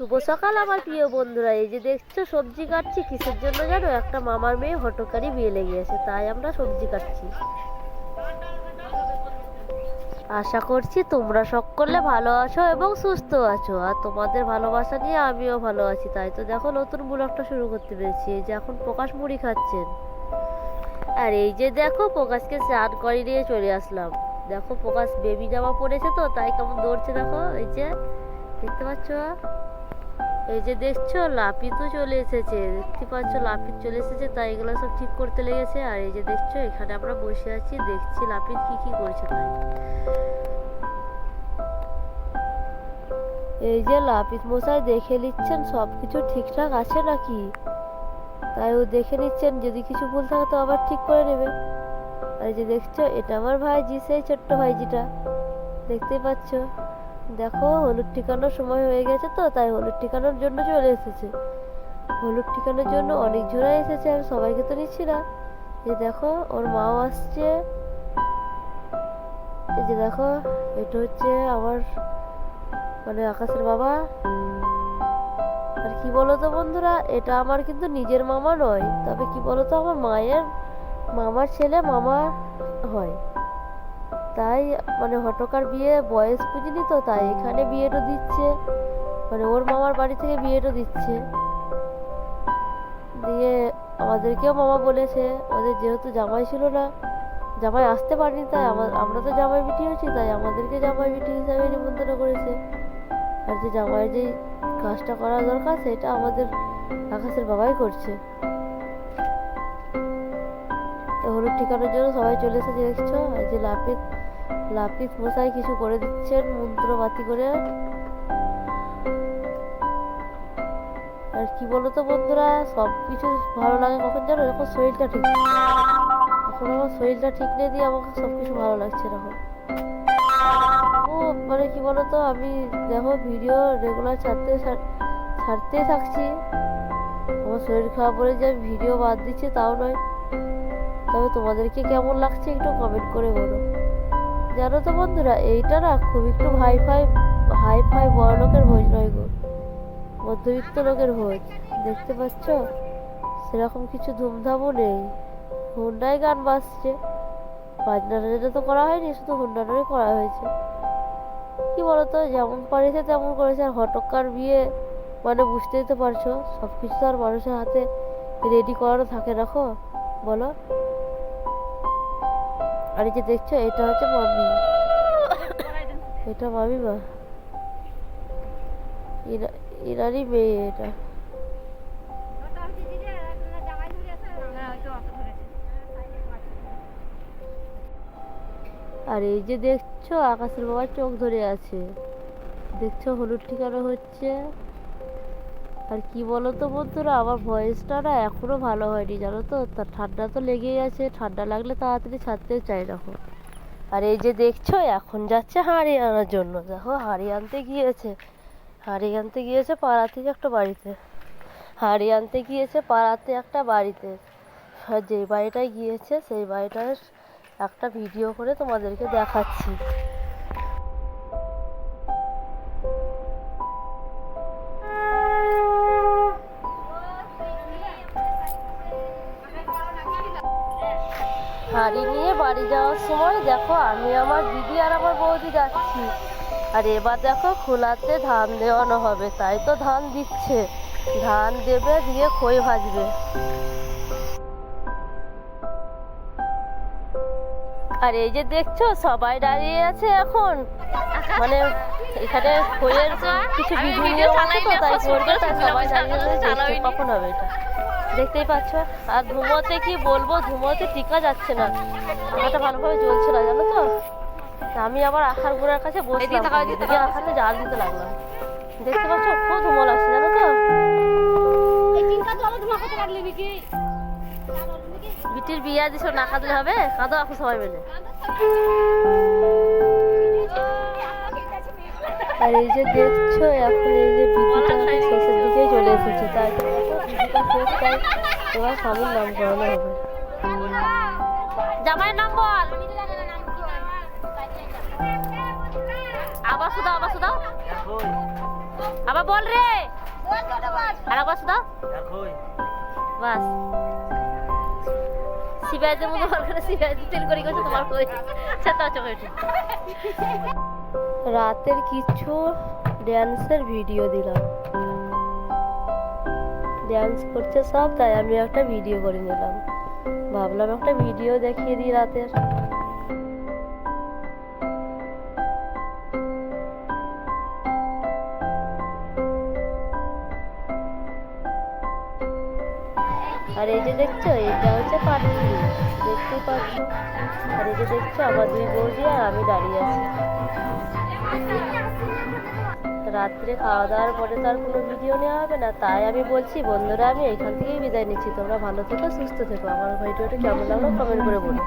শুভ সকাল আমার প্রিয় বন্ধুরা। এই যে দেখছ, সবজি কাটছি। কিসের জন্য জানো? একটা মামার মেয়ে হটকারি বিয়ে লেগে আছে তাই আমরা সবজি কাটছি। আশা করছি তোমরা সকলে ভালো আছো এবং সুস্থ আছো। আর তোমাদের ভালোবাসা নিয়ে আমিও ভালো আছি। তাই তো দেখো, নতুন ব্লগটা শুরু করতে পেরেছি। এই যে এখন প্রকাশ মুড়ি খাচ্ছেন। আর এই যে দেখো, প্রকাশকে স্নান করে নিয়ে চলে আসলাম। দেখো, প্রকাশ বেবি জামা পরেছে তো, তাই কেমন দৌড়ছে দেখো। এই যে, দেখতে পাচ্ছ? এই যে দেখছ লাপিতও চলে এসেছে। দেখতে পাচ্ছ লাপিত চলে এসেছে, তাই এগুলো সব ঠিক করতে লেগেছে। আর এই যে দেখছ, এখানে আমরা বসে আছি, দেখছি লাপিত কি কি করছে তাই। এই যে লাপিত মশাই দেখে নিচ্ছেন সব কিছু ঠিকঠাক আছে নাকি? তাই ও দেখে নিচ্ছেন, যদি কিছু ভুল থাকে তো আবার ঠিক করে নেবে। আর যে দেখছ, এটা আমার ভাইজি, সেই ছোট্ট ভাইজিটা। দেখতেই পাচ্ছ? দেখো, হলুদ ঠিকানোর সময় হয়ে গেছে তো, তাই হলুদ ঠিকানোর জন্য চলে এসেছে। হলুদ ঠিকানোর জন্য অনেক জোড়া এসেছে, আমি সবাইকে তো নিচ্ছি না। এই দেখো, ওর মাও আসছে। এই যে দেখো, এটা হচ্ছে আমার মানে আকাশের বাবা। আর কি বলতো বন্ধুরা, এটা আমার কিন্তু নিজের মামা নয়, তবে কি বলতো আমার মায়ের মামার ছেলে মামা হয়। তাই মানে হটকার বিয়ে বয়স বুঝিনি তো, তাই এখানে বিয়েটা দিচ্ছে। মানে ওর মামার বাড়ি থেকে বিয়েটা দিচ্ছে। দিয়ে আমাদেরকেও মামা বলেছে ওদের যেহেতু জামাই ছিল না, জামাই আসতে পারিনি তাই আমার তো জামাই বিটি হচ্ছি তাই আমাদেরকে জামাই বিটি হিসাবে নিমন্ত্রণ করেছে। আর যে জামাইয়ের যে কাজটা করা দরকার, সেটা আমাদের আকাশের বাবাই করছে। ঠিকানোর জন্য সবাই চলে এসেছে, দেখছ? এই যে লাপিত লাপিত মশাই কিছু করে দিচ্ছেন মন্ত্র বাতি করে। আর কি বলতো বন্ধুরা সব কিছু ভালো লাগে কখন জানো? যখন শরীরটা ঠিক এখন আমার শরীরটা ঠিক নেই দিয়ে আমাকে সব কিছু ভালো লাগছে এখন ও মানে কি বলতো, আমি দেখো ভিডিও রেগুলার ছাড়তে, ছাড়- ছাড়তেই থাকছি। আমার শরীর খারাপ বলে যে আমি ভিডিও বাদ দিচ্ছি তাও নয়। তবে তোমাদেরকে কেমন লাগছে একটু কমেন্ট করে বলো। জানো তো বন্ধুরা, এইটা না খুব একটু হাই ফাই হাই ফাই বড় লোকের ভোজ নয় গো। মধ্যবিত্ত লোকের ভোজ, দেখতে পাচ্ছ? সেরকম কিছু ধুমধামও নেই। হুন্ডায় গান বাজছে। বাজনা টাজনা তো করা হয়নি, শুধু হুন্ডাটাই করা হয়েছে। কি বলতো, যেমন পারেছে তেমন করেছে। আর হটকার বিয়ে মানে বুঝতেই তো পারছ সব কিছু তো আর মানুষের হাতে রেডি করানো থাকে রাখো বলো? আর এই যে দেখছ, এটা হচ্ছে মামি এটা মামি মা। এরারই মেয়ে এটা। আর এই যে দেখছ, আকাশের বাবার চোখ ধরে আছে। দেখছ, হলুদ ঠিকানা হচ্ছে। আর কি বলো তো বন্ধুরা, আমার ভয়েসটা না এখনও ভালো হয়নি, জানো তো? তা ঠান্ডা তো লেগেই আছে, ঠান্ডা লাগলে তাড়াতাড়ি ছাড়তে চাই দেখো আর এই যে দেখছ, এখন যাচ্ছে হাঁড়ি আনার জন্য। দেখো, হাঁড়ি আনতে গিয়েছে। হাঁড়ি আনতে গিয়েছে পাড়া থেকে একটা বাড়িতে। হাঁড়ি আনতে গিয়েছে পাড়াতে একটা বাড়িতে। যেই বাড়িটায় গিয়েছে, সেই বাড়িটার একটা ভিডিও করে তোমাদেরকে দেখাচ্ছি। বাড়ি যাওয়ার সময় দেখো আমি আমার দিদি আর আমার বৌদি যাচ্ছি। আর এবার দেখো খোলাতে ধান দেওয়ানো হবে, তাই তো ধান দিচ্ছে। ধান দেবে, দিয়ে খই ভাজবে। আর এই যে দেখছ, সবাই দাঁড়িয়ে আছে এখন। মানে এখানে খইয়ের কিছু নিয়ম আছে তো তাই করবে তাই সবাই দেখছে কখন হবে এটা। দেখতেই পাচ্ছ? আর ধুমোতে কি বলব? ধুমোতে টিকা যাচ্ছে না। আমারটা ভালোভাবে জ্বলছে না জানো তো? তা আমি আবার আখার গুঁড়ার কাছে বসলাম। আখাতে জাল দিতে লাগলাম। দেখতে পাচ্ছ? খুব ধুমল লাগছে জানো তো? বিটির বিয়া দিছ না কাঁদলে হবে? কাঁদো এখন সবাই মিলে। আর এই যে দেখছ এখন এই যে বিদ্যুৎটা শেষের দিকে চলে এসেছে। তাই তো বিদ্যুৎটা শেষ তাই তোমার স্বামীর নাম করানো হবে। নাম বল। আবার শুধাও আবার শুধাও। আবার বল রে। আর একবার শুধু দেখোই বাস। সিবিআইদের মতো বার করে তেল করে গেছে তোমার কই ছাতা চোখে রাতের কিছু ড্যান্সের ভিডিও দিলাম। ড্যান্স করছে সব, তাই আমি একটা ভিডিও করে নিলাম। ভাবলাম একটা ভিডিও দেখিয়ে দিই রাতের। আর এই যে দেখছ, এটা হচ্ছে পাটুলি দেখতেই পাচ্ছ? আর এই যে দেখছ, আমার দুই বৌদি আর আমি দাঁড়িয়ে আছি। রাত্রে খাওয়া দাওয়ার পরে তো আর কোনো ভিডিও নেওয়া হবে না। তাই আমি বলছি, বন্ধুরা, আমি এখান থেকেই বিদায় নিচ্ছি। তোমরা ভালো থেকো, সুস্থ থেকো। আমার ভিডিওটা কেমন লাগল কমেন্ট করে বলো।